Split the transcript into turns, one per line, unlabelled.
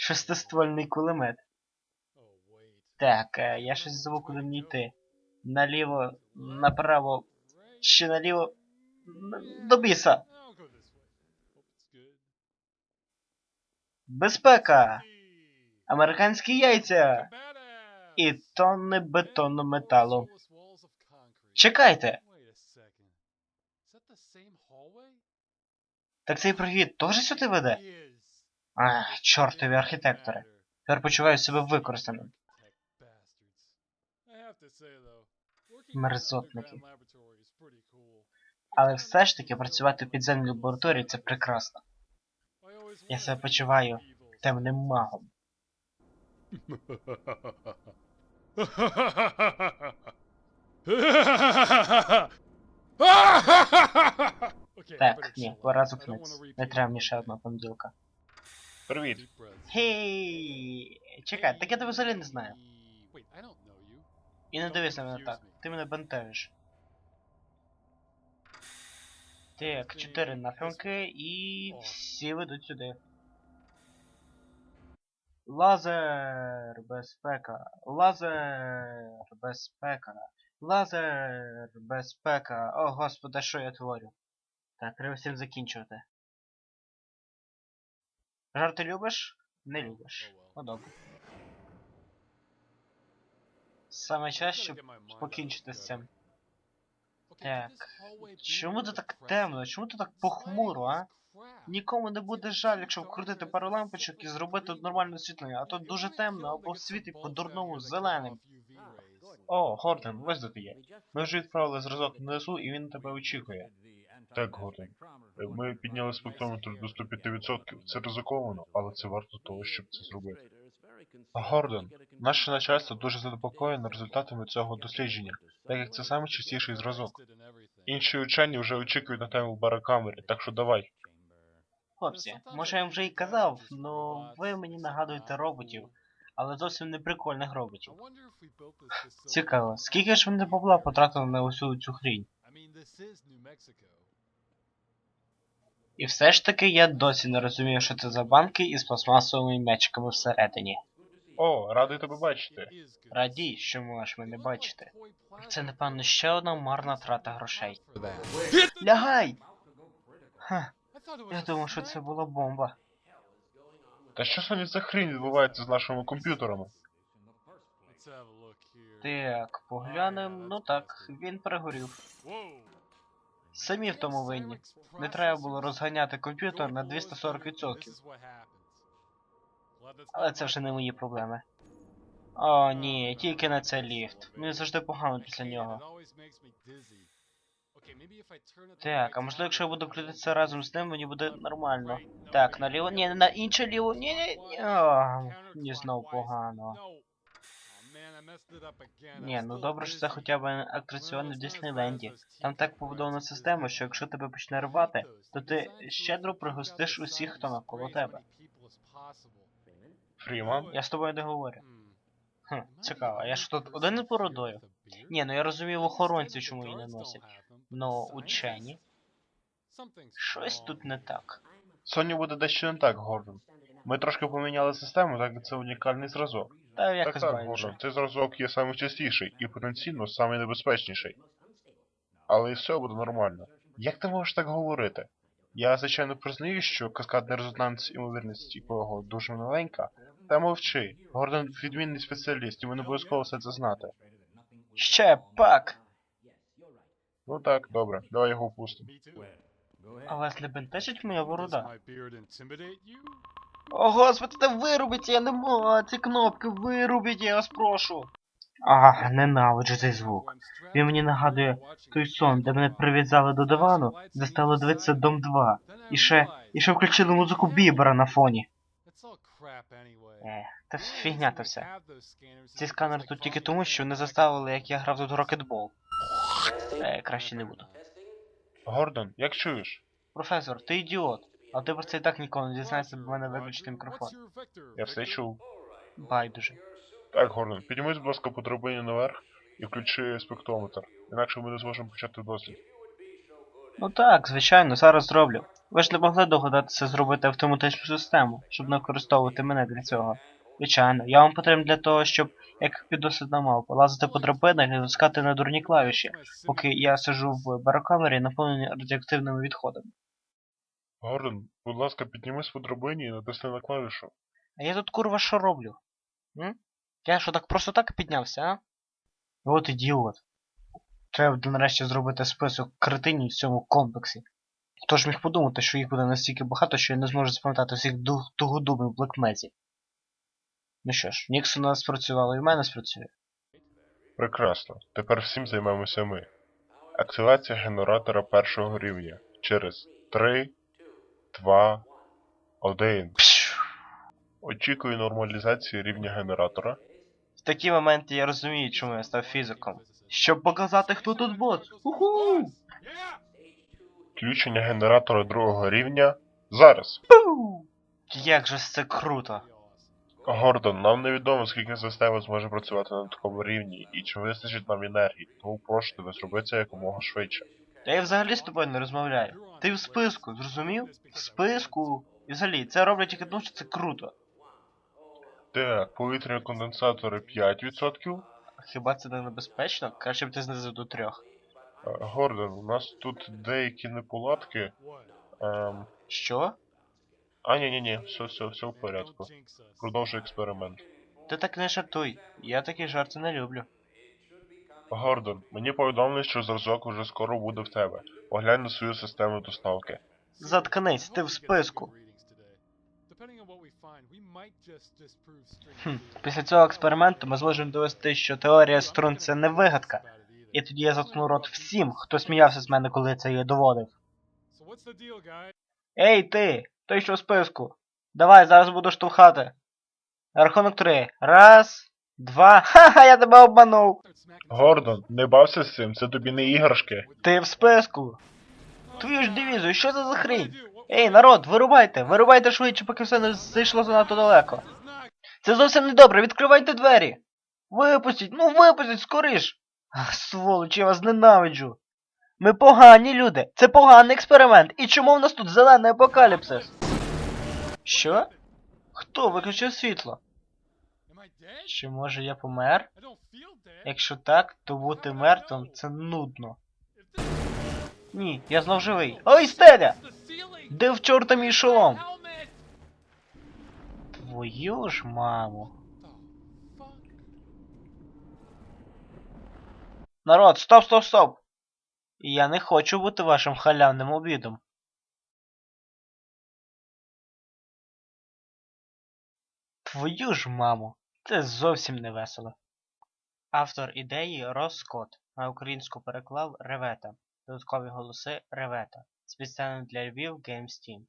Шестиствольний кулемет. Так, е, я щось забув, куди мені йти. Наліво, направо, ще наліво. До біса! Безпека! Американські яйця! І тонни бетонну металу. Чекайте! Так цей прохід теж сюди веде? А, чортові архітектори. Тепер почуваю себе використаним. Мерзотники. Але все ж таки працювати в підземній лабораторії це прекрасно. Я себе почуваю темним магом. Так, ні, пора зупинитися. Не треба мені ще одна понеділка.
Привіт.
Гей! Чекай, так я тебе взагалі не знаю. І не дивись на мене так. Ти мене бентежиш. Так, чотири напрямки і всі ведуть сюди. Лазер, безпека, лазер, безпека, лазер, безпека. О, господи, що я творю? Так, треба всім закінчувати. Жарти любиш? Не любиш. Ну добре. Саме час, щоб покінчити з цим. Так. Чому тут так темно? Чому тут так похмуро, а? Нікому не буде жаль, якщо вкрутити пару лампочок і зробити нормальне освітлення, а то дуже темно, або світить по-дурному зеленим. О, Гордон, ось де ти є. Ми вже відправили зразок на НСУ і він тебе очікує.
Так, Гордон. Е, Ми підняли спектрометр до 105%. Це ризиковано, але це варто того, щоб це зробити. Гордон, наше начальство дуже занепокоєно результатами цього дослідження, так як це найчастіший зразок. Інші учені вже очікують на тему барокамери, так що давай.
Хлопці, може я вам вже і казав, ну ви мені нагадуєте роботів, але зовсім не прикольних роботів. Цікаво, скільки ж вони бабла потратили на усю цю хрінь? І все ж таки я досі не розумію, що це за банки із пластмасовими м'ячиками всередині.
О, радий тебе бачити.
Радій, що можеш мене бачити. Це, напевно, ще одна марна трата грошей. Лягай! Ха, я думав, що це була бомба.
Та що сьогодні за хрінь відбувається з нашими комп'ютерами?
Так, поглянем, ну так, він перегорів. Самі в тому винні. Не треба було розганяти комп'ютер на 240%. Але це вже не мої проблеми. О, ні, тільки на цей ліфт. Мені завжди погано після нього. Так, а можливо, якщо я буду крутитися разом з ним, мені буде нормально. Так, наліво. Ні, на інше ліво. Ні, ні, ні. Мені знов погано. Ні, ну добре, що це хоча б атракціони в Діснейленді. Там так побудована система, що якщо тебе почне рвати, то ти щедро пригостиш усіх, хто навколо тебе.
Фріман?
Я з тобою не говорю. Хм, цікаво, я ж тут один породою? Ні, ну я розумію в охоронці, чому її не носять. Но учені. Щось тут не так.
Соні буде дещо не так, Гордон. Ми трошки поміняли систему, так це унікальний зразок.
Та
Так, так,
байдуже.
Гордон, цей зразок є найчастіший і потенційно найнебезпечніший. Але і все буде нормально. Як ти можеш так говорити? Я, звичайно, признаю, що каскадний резонанс імовірність якого дуже маленька. Та мовчи. Гордон відмінний спеціаліст, йому не обов'язково все це знати.
Ще пак!
Ну так, добре, давай його впустимо.
А вас не бентежить моя борода? О, господи, та вирубіть, я не можу, ці кнопки вирубіть, я вас прошу. А, ненавиджу цей звук. Він мені нагадує той сон, де мене прив'язали до дивану, де стало дивитися Дом 2. І ще, і ще включили музику Бібера на фоні. Ех, та фігня то все. Ці сканери тут тільки тому, що не заставили, як я грав тут рокетбол. Е, краще не буду.
Гордон, як чуєш?
Професор, ти ідіот. А ти про це і так ніколи не дізнаєшся, бо в мене виключений мікрофон.
Я все чув.
Байдуже.
Так, Гордон, піднімись, будь ласка, по драбині наверх і включи спектрометр. Інакше ми не зможемо почати дослід.
Ну так, звичайно, зараз зроблю. Ви ж не могли догадатися зробити автоматичну систему, щоб не використовувати мене для цього. Звичайно, я вам потрібен для того, щоб, як піддослідна мавпа, лазити по драбинах і натискати на дурні клавіші, поки я сиджу в барокамері, наповненій радіоактивними відходами.
Гордон, будь ласка, піднімись по драбині і натисни на клавішу.
А я тут курва що роблю? М? Я що так просто так піднявся, а? От ідіот. Треба буде нарешті зробити список кретинів в цьому комплексі. Хто ж міг подумати, що їх буде настільки багато, що я не зможу запам'ятати всіх тугодумів в Блекмезі. Ну що ж, Ніксон у нас спрацювало і в мене спрацює.
Прекрасно. Тепер всім займемося ми. Активація генератора першого рівня. Через 3, 2, 1.
Пшу.
Очікую нормалізації рівня генератора.
В такі моменти я розумію, чому я став фізиком. Щоб показати, хто тут бос. Уху!
Включення генератора другого рівня. Зараз.
Пу! Як же ж це круто!
Гордон, нам невідомо, скільки система зможе працювати на такому рівні і чи вистачить нам енергії, тому прошу тебе зроби це якомога швидше.
Та я взагалі з тобою не розмовляю. Ти в списку, зрозумів? В списку. І взагалі, це роблять тільки тому, що це круто.
Так, повітряні конденсатори 5%.
Хіба це не небезпечно? Краще б ти знизив до трьох.
Е, Гордон, у нас тут деякі неполадки. Ем...
Що?
А, ні, ні, ні, все, все, все в порядку. Продовжуй експеримент.
Ти так не жартуй. Я такі жарти не люблю.
Гордон, мені повідомили, що зразок уже скоро буде в тебе. Поглянь на свою систему доставки.
Заткнись, ти в списку. Хм, після цього експерименту ми зможемо довести, що теорія струн це не вигадка. І тоді я заткну рот всім, хто сміявся з мене, коли це її доводив. Ей, ти! Той, що в списку. Давай, зараз буду штовхати. Рахунок три. Раз, два. Ха-ха, я тебе обманув.
Гордон, не бався з цим, це тобі не іграшки.
Ти в списку. Твою ж дивізію, що це за хрінь? Ей, народ, вирубайте, вирубайте швидше, поки все не зайшло занадто далеко. Це зовсім не добре, відкривайте двері. Випустіть, ну випустіть, скоріш. Ах, сволоч, я вас ненавиджу. Ми погані люди. Це поганий експеримент. І чому в нас тут зелений апокаліпсис? Що? Хто виключив світло? Чи може я помер? Якщо так, то бути мертвим це нудно. Ні, я знов живий. Ой, стеля! Де в чорта мій шолом? Твою ж маму. Народ, стоп, стоп, стоп! Я не хочу бути вашим халявним обідом. Твою ж маму, це зовсім не весело. Автор ідеї Рос Скотт. На українську переклав Ревета. Додаткові голоси Ревета. Спеціально для Львів Games Team.